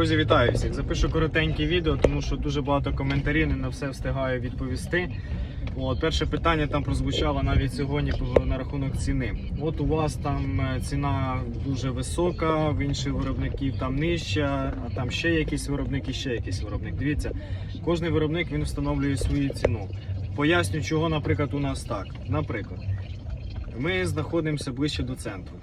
Друзі, вітаю всіх. Запишу коротеньке відео, тому що дуже багато коментарів, не на все встигаю відповісти. От, перше питання там прозвучало навіть сьогодні на рахунок ціни. От у вас там е, ціна дуже висока, в інших виробників там нижча, а там ще якийсь виробник і ще якийсь виробник. Дивіться, кожний виробник він встановлює свою ціну. Поясню, чого, наприклад, у нас так. Наприклад, ми знаходимося ближче до центру.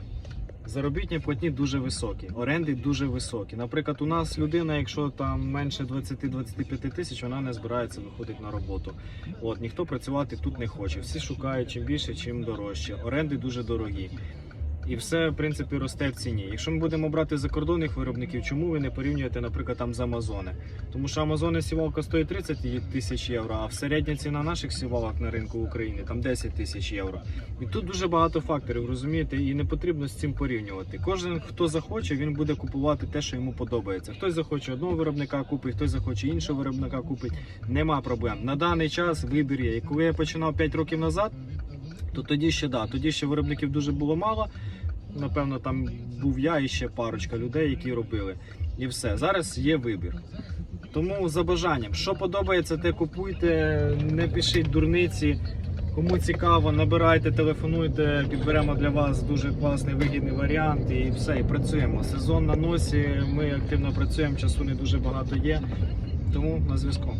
Заробітні платні дуже високі, оренди дуже високі. Наприклад, у нас людина, якщо там менше 20-25 тисяч, вона не збирається виходити на роботу. От ніхто працювати тут не хоче. Всі шукають чим більше, чим дорожче. Оренди дуже дорогі. І все, в принципі, росте в ціні. Якщо ми будемо брати закордонних виробників, чому ви не порівнюєте, наприклад, там з Амазони? Тому що Амазони сівалка стоїть 30 тисяч євро, а середня ціна наших сівалок на ринку України там 10 тисяч євро. І тут дуже багато факторів, розумієте, і не потрібно з цим порівнювати. Кожен, хто захоче, він буде купувати те, що йому подобається. Хтось захоче одного виробника купить, хтось захоче іншого виробника купить. Нема проблем. На даний час вибір є. І коли я починав 5 років назад, то тоді ще да, тоді ще виробників дуже було мало. Напевно, там був я і ще парочка людей, які робили. І все. Зараз є вибір. Тому за бажанням, що подобається, те купуйте, не пишіть дурниці. Кому цікаво, набирайте, телефонуйте, підберемо для вас дуже класний вигідний варіант і все, і працюємо. Сезон на носі, ми активно працюємо, часу не дуже багато є. Тому на зв'язку.